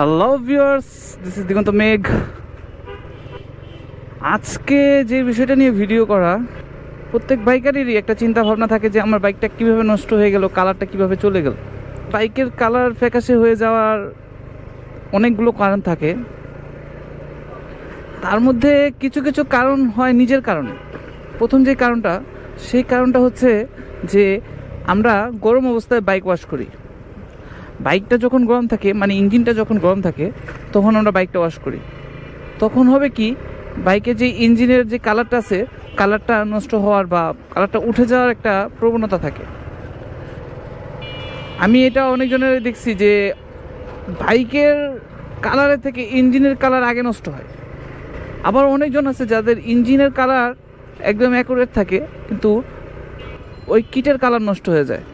Hello viewers this is Diganta Megh. আজকে যে বিষয়টা নিয়ে ভিডিও করা, প্রত্যেক বাইকারেরই একটা চিন্তা ভাবনা থাকে যে আমার বাইকটা কীভাবে নষ্ট হয়ে গেল কালারটা কীভাবে চলে গেল। বাইকের কালার ফ্যাকাশে হয়ে যাওয়ার অনেকগুলো কারণ থাকে। তার মধ্যে কিছু কিছু কারণ হয় নিজের কারণে। প্রথম যে কারণটা, সেই কারণটা হচ্ছে যে আমরা গরম অবস্থায় বাইক ওয়াশ করি। বাইকটা যখন গরম থাকে মানে ইঞ্জিনটা যখন গরম থাকে, তখন আমরা বাইকটা ওয়াশ করি। তখন হবে কি, বাইকের যে ইঞ্জিনের যে কালারটা আছে কালারটা নষ্ট হওয়ার বা কালারটা উঠে যাওয়ার একটা প্রবণতা থাকে। আমি এটা অনেকজনের দেখছি যে, বাইকের কালারের থেকে ইঞ্জিনের কালার আগে নষ্ট হয়। আবার অনেকজন আছে যাদের ইঞ্জিনের কালার একদম অ্যাকুরেট থাকে, কিন্তু ওই কিটের কালার নষ্ট হয়ে যায়।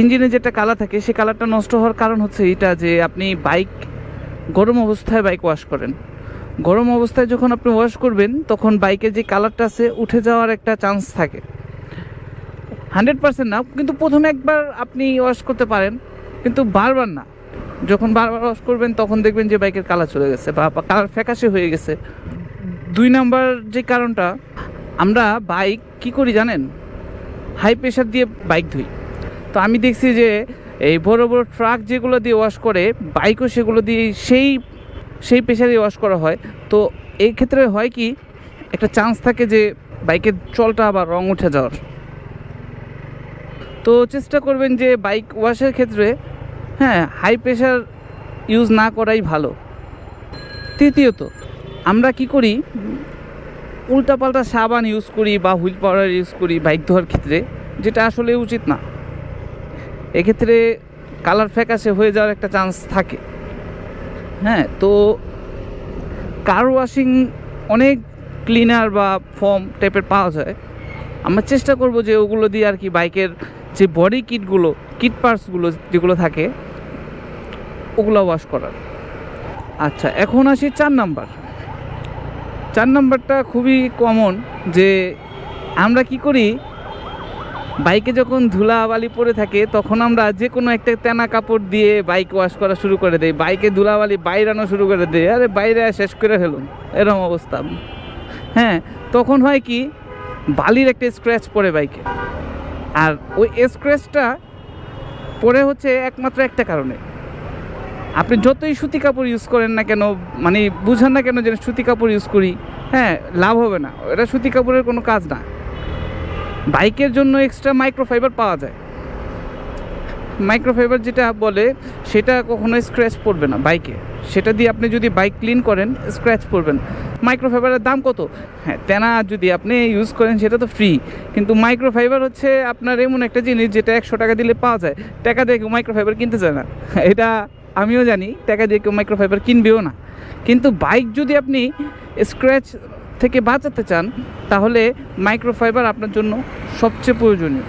ইঞ্জিনে যেটা কালার থাকে, সে কালারটা নষ্ট হওয়ার কারণ হচ্ছে এটা যে আপনি বাইক গরম অবস্থায় বাইক ওয়াশ করেন। গরম অবস্থায় যখন আপনি ওয়াশ করবেন, তখন বাইকের যে কালারটা আছে, উঠে যাওয়ার একটা চান্স থাকে। হান্ড্রেড পার্সেন্ট না, কিন্তু প্রথমে একবার আপনি ওয়াশ করতে পারেন, কিন্তু বারবার না। যখন বারবার ওয়াশ করবেন, তখন দেখবেন যে বাইকের কালার চলে গেছে বা কালার ফ্যাকাশে হয়ে গেছে। দুই নাম্বার যে কারণটা, আমরা বাইক কি করি জানেন? হাই প্রেশার দিয়ে বাইক ধুই। তো আমি দেখছি যে এই বড় বড় ট্রাক যেগুলো দিয়ে ওয়াশ করে, বাইকও সেগুলো দিয়ে সেই সেই প্রেশারে ওয়াশ করা হয়। তো এই ক্ষেত্রে হয় কি, একটা চান্স থাকে যে বাইকের চলটা আবার রং উঠে যাওয়ার। তো চেষ্টা করবেন যে বাইক ওয়াশের ক্ষেত্রে হ্যাঁ হাই প্রেশার ইউজ না করাই ভালো। তৃতীয়ত, আমরা কি করি, উল্টাপাল্টা সাবান ইউজ করি বা হুইল পাউডার ইউজ করি বাইক ধোয়ার ক্ষেত্রে, যেটা আসলে উচিত না। এক্ষেত্রে কালার ফ্যাকাশে হয়ে যাওয়ার একটা চান্স থাকে। হ্যাঁ তো কার ওয়াশিং অনেক ক্লিনার বা ফর্ম টাইপের পাওয়া যায়। আমরা চেষ্টা করব যে ওগুলো দিয়ে আর কি বাইকের যে বডি কিটগুলো কিট পার্টসগুলো যেগুলো থাকে, ওগুলো ওয়াশ করার। আচ্ছা এখন আসি চার নাম্বার চার নাম্বারটা খুবই কমন যে আমরা কি করি বাইকে যখন ধুলাবালি পড়ে থাকে, তখন আমরা যে কোনো একটা তেনা কাপড় দিয়ে বাইক ওয়াশ করা শুরু করে দেই। বাইকে ধুলাবালি বাইরানো শুরু করে দেয় আরে বাইরে শেষ করে ফেলুন। এরকম অবস্থা। হ্যাঁ তখন হয় কি, বালির একটা স্ক্র্যাচ পড়ে বাইকে। আর ওই স্ক্র্যাচটা পড়ে হচ্ছে একমাত্র একটা কারণে। আপনি যতই সুতি কাপড় ইউজ করেন না কেন মানে বুঝান না কেন যে সুতি কাপড় ইউজ করি হ্যাঁ লাভ হবে না। এটা সুতি কাপড়ের কোনো কাজ না। বাইকের জন্য এক্সট্রা মাইক্রোফাইবার পাওয়া যায়। মাইক্রোফাইবার যেটা বলে, সেটা কখনো স্ক্র্যাচ পড়বে না বাইকে। সেটা দিয়ে আপনি যদি বাইক ক্লিন করেন স্ক্র্যাচ পড়বেন। মাইক্রোফাইবারের দাম কত? হ্যাঁ তেনা যদি আপনি ইউজ করেন, সেটা তো ফ্রি কিন্তু মাইক্রোফাইবার হচ্ছে আপনার এমন একটা জিনিস, যেটা একশো টাকা দিলে পাওয়া যায়। টাকা দিয়ে কেউ মাইক্রোফাইবার কিনতে চায় না। এটা আমিও জানি, টাকা দিয়ে কেউ মাইক্রোফাইবার কিনবেও না। কিন্তু বাইক যদি আপনি স্ক্র্যাচ থেকে বাঁচাতে চান, তাহলে মাইক্রোফাইবার আপনার জন্য সবচেয়ে প্রয়োজনীয়।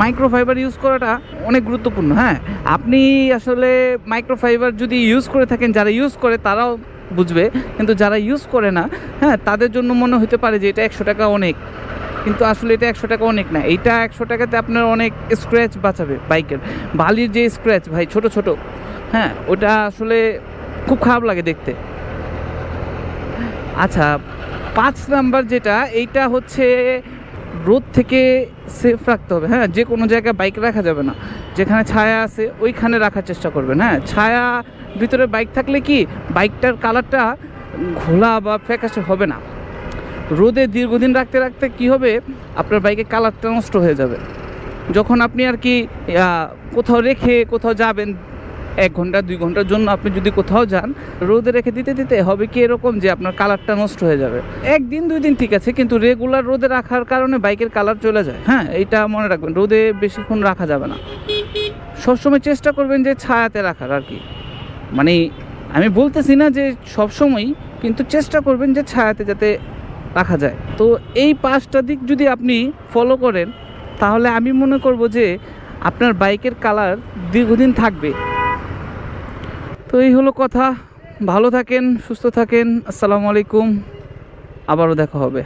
মাইক্রোফাইবার ইউজ করাটা অনেক গুরুত্বপূর্ণ হ্যাঁ? আপনি আসলে মাইক্রোফাইবার যদি ইউজ করে থাকেন, যারা ইউজ করে তারাও বুঝবে, কিন্তু যারা ইউজ করে না হ্যাঁ তাদের জন্য মনে হতে পারে যে এটা একশো টাকা অনেক। কিন্তু আসলে এটা একশো টাকা অনেক না এইটা একশো টাকাতে আপনার অনেক স্ক্র্যাচ বাঁচাবে বাইকের। বালির যে স্ক্র্যাচ ভাই, ছোট ছোট হ্যাঁ ওটা আসলে খুব খারাপ লাগে দেখতে। আচ্ছা পাঁচ নাম্বার যেটা, এইটা হচ্ছে রোদ থেকে সেফ রাখতে হবে হ্যাঁ? যে কোনো জায়গায় বাইক রাখা যাবে না। যেখানে ছায়া আছে, ওইখানে রাখার চেষ্টা করবেন হ্যাঁ? ছায়া ভিতরে বাইক থাকলে কি বাইকটার কালারটা ঘোলা বা ফ্যাকাশে হবে না। রোদে দীর্ঘদিন রাখতে রাখতে কি হবে, আপনার বাইকের কালারটা নষ্ট হয়ে যাবে। যখন আপনি আর কি কোথাও রেখে কোথাও যাবেন এক ঘণ্টা, দুই ঘণ্টার জন্য আপনি যদি কোথাও যান, রোদে রেখে দিতে দিতে হবে কি এরকম যে আপনার কালারটা নষ্ট হয়ে যাবে? একদিন, দুই দিন ঠিক আছে, কিন্তু রেগুলার রোদে রাখার কারণে বাইকের কালার চলে যায়। হ্যাঁ এটা মনে রাখবেন, রোদে বেশিক্ষণ রাখা যাবে না। সবসময় চেষ্টা করবেন যে ছায়াতে রাখার আর কি। মানে আমি বলতেছি না যে সবসময়ই, কিন্তু চেষ্টা করবেন যে ছায়াতে যাতে রাখা যায়। তো এই পাঁচটা দিক যদি আপনি ফলো করেন, তাহলে আমি মনে করব যে আপনার বাইকের কালার দীর্ঘদিন থাকবে। তো এই হলো কথা। ভালো থাকেন সুস্থ থাকেন। আসসালামু আলাইকুম। আবারও দেখা হবে।